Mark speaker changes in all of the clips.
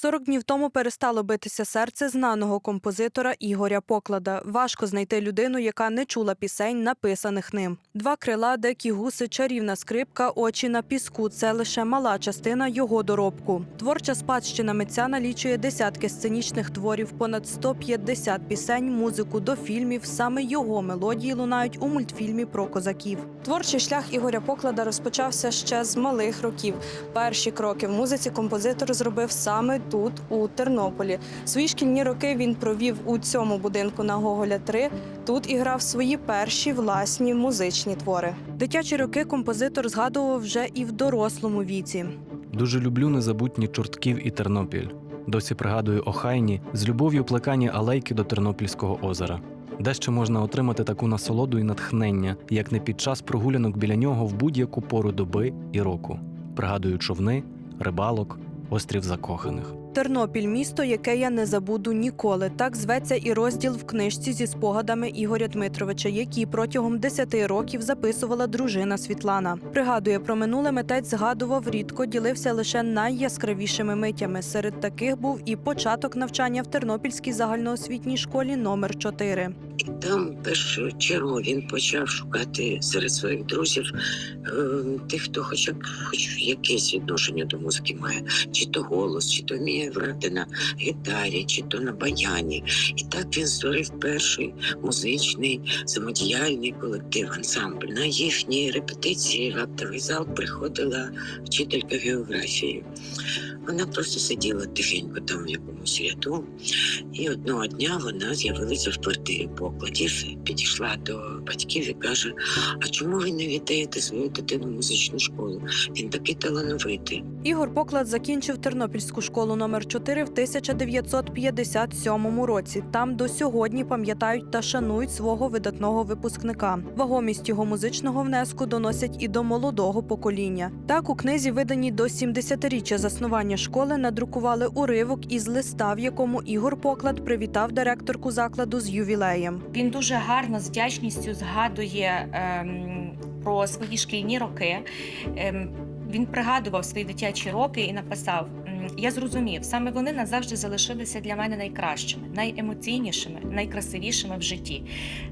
Speaker 1: 40 днів тому перестало битися серце знаного композитора Ігоря Поклада. Важко знайти людину, яка не чула пісень, написаних ним. Два крила, декі гуси, чарівна скрипка, очі на піску це лише мала частина його доробку. Творча спадщина митця налічує десятки сценічних творів, понад 150 пісень, музику до фільмів. Саме його мелодії лунають у мультфільмі про козаків. Творчий шлях Ігоря Поклада розпочався ще з малих років. Перші кроки в музиці композитор зробив саме тут, у Тернополі. Свої шкільні роки він провів у цьому будинку на Гоголя 3. Тут і грав свої перші власні музичні твори. Дитячі роки композитор згадував вже і в дорослому віці.
Speaker 2: Дуже люблю незабутні чортків і Тернопіль. Досі пригадую охайні з любов'ю плекані алейки до Тернопільського озера. Де ще можна отримати таку насолоду і натхнення, як не під час прогулянок біля нього в будь-яку пору доби і року. Пригадую човни, рибалок, острів закоханих.
Speaker 1: Тернопіль місто, яке я не забуду ніколи. Так зветься і розділ в книжці зі спогадами Ігоря Дмитровича, які протягом 10 років записувала дружина Світлана. Пригадує про минуле митець згадував рідко, ділився лише найяскравішими митями. Серед таких був і початок навчання в Тернопільській загальноосвітній школі номер 4
Speaker 3: І там першу чергу він почав шукати серед своїх друзів е, тих, хто хоча б хоч якесь відношення до музики має, чи то голос, чи то вміє грати на гітарі, чи то на баяні. І так він створив перший музичний самодіяльний колектив ансамбль. На їхні репетиції в актовий зал приходила вчителька географії. Вона просто сиділа тихенько там в якомусь ряду, і одного дня вона з'явилася в квартирі покладів, підійшла до батьків і каже: А чому ви не віддаєте свою дитину в музичну школу? Він такий талановитий.
Speaker 1: Ігор Поклад закінчив Тернопільську школу номер 4 в 1957 році. Там до сьогодні пам'ятають та шанують свого видатного випускника. Вагомість його музичного внеску доносять і до молодого покоління. Так у книзі, виданій до 70-річчя заснування школи, надрукували уривок із листа, в якому Ігор Поклад привітав директорку закладу з ювілеєм.
Speaker 4: Він дуже гарно з вдячністю згадує ем, про свої шкільні роки. Ем, він пригадував свої дитячі роки і написав: «М, Я зрозумів, саме вони назавжди залишилися для мене найкращими, найемоційнішими, найкрасивішими в житті.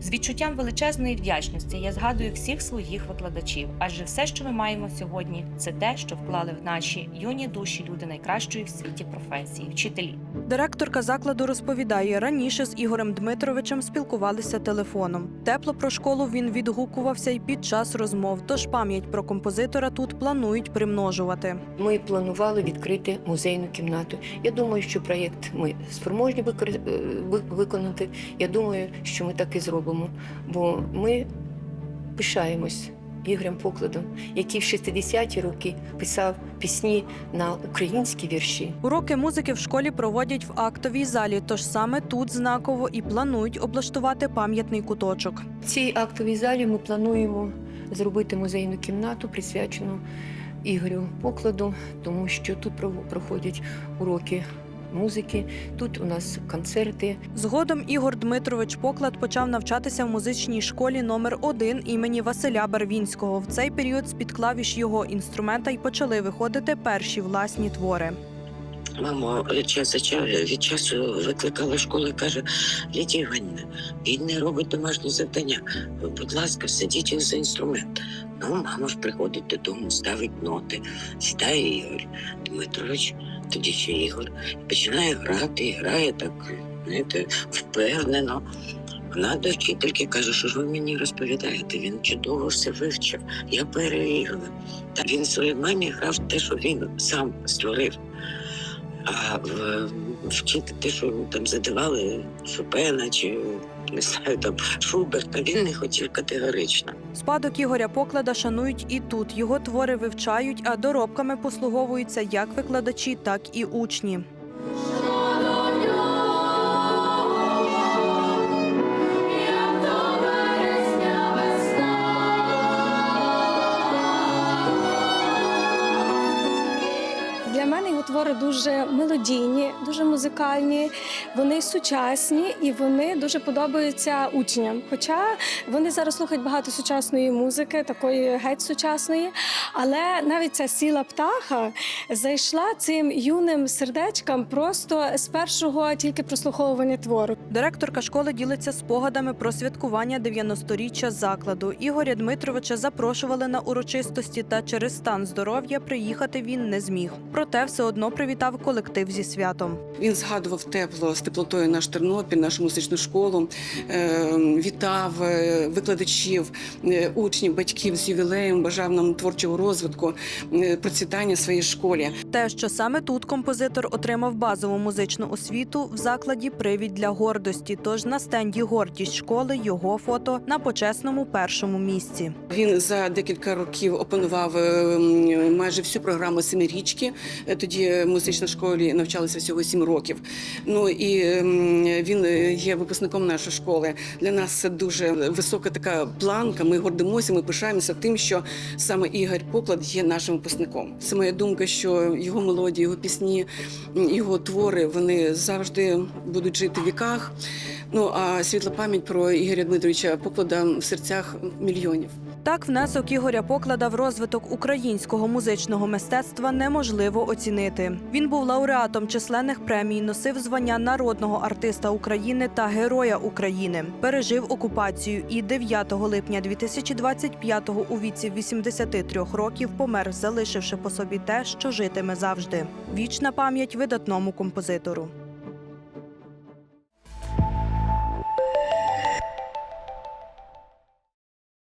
Speaker 4: З відчуттям величезної вдячності я згадую всіх своїх викладачів, адже все, що ми маємо сьогодні, це те, що вклали в наші юні душі люди найкращої в світі професії, вчителі.
Speaker 1: Директорка закладу розповідає, раніше з Ігорем Дмитровичем спілкувалися телефоном. Тепло про школу він відгукувався й під час розмов, тож пам'ять про композитора тут планують примножувати.
Speaker 5: Ми планували відкрити музейну кімнату. Я думаю, що проєкт ми спроможні е, виконати. Я думаю, що ми так і зробимо. Бо ми пишаємось Ігорем Покладом, який в 60-ті роки писав пісні на українські вірші.
Speaker 1: Уроки музики в школі проводять в актовій залі, тож саме тут знаково і планують облаштувати пам'ятний куточок.
Speaker 5: В цій актовій залі ми плануємо зробити музейну кімнату, присвячену Ігорю Покладу, тому що тут проходять уроки музики, тут у нас концерти.
Speaker 1: Згодом Ігор Дмитрович Поклад почав навчатися в музичній школі номер 1 імені Василя Барвінського. В цей період з-під клавіш його інструмента й почали виходити перші власні твори.
Speaker 3: Мамо час від часу викликала школу і каже: Лідія Іванівна, він не робить домашні завдання. Будь ласка, сидіть за інструмент. Ну, мама ж приходить додому, ставить ноти, сідає Ігор Дмитрович, тоді ще Ігор, починає грати, і грає так, знаєте, впевнено. Вона до вчительки каже, що ж ви мені розповідаєте, він чудово все вивчив. Я перевірила. Та він своїй мамі грав те, що він сам створив. А вчити те, що там задавали Шопена чи не знаю, там Шуберта, він не хотів категорично.
Speaker 1: Спадок Ігоря Поклада шанують і тут. Його твори вивчають, а доробками послуговуються як викладачі, так і учні.
Speaker 6: Твори дуже мелодійні, дуже музикальні, вони сучасні і вони дуже подобаються учням. Хоча вони зараз слухають багато сучасної музики, такої геть сучасної. Але навіть ця сіла птаха зайшла цим юним сердечкам просто з першого тільки прослуховування твору.
Speaker 1: Директорка школи ділиться спогадами про святкування 90-річчя закладу. Ігоря Дмитровича запрошували на урочистості, та через стан здоров'я приїхати він не зміг. Проте все одно привітав колектив зі святом.
Speaker 7: Він згадував тепло з теплотою наш Тернопіль, нашу музичну школу, е, вітав е, викладачів, е, учнів, батьків з ювілеєм, бажав нам творчого розвитку, е, процвітання своїй школі.
Speaker 1: Те, що саме тут композитор отримав базову музичну освіту, в закладі привід для гордості. Тож на стенді гордість школи його фото на почесному першому місці.
Speaker 7: Він за декілька років опанував е, майже всю програму семирічки. Тоді в музичній школі навчалися всього сім років. Ну і він е, є випускником нашої школи. Для нас це дуже висока така планка. Ми гордимося, ми пишаємося тим, що саме Ігор Поклад є нашим випускником. Це моя думка, що його мелодії, його пісні, його твори вони завжди будуть жити в віках. Ну а світла пам'ять про Ігоря Дмитровича Поклада в серцях мільйонів.
Speaker 1: Так, внесок Ігоря Поклада в розвиток українського музичного мистецтва неможливо оцінити. Він був лауреатом численних премій, носив звання народного артиста України та Героя України. Пережив окупацію і 9 липня 2025-го у віці 83 років помер, залишивши по собі те, що житиме завжди. Вічна пам'ять видатному композитору.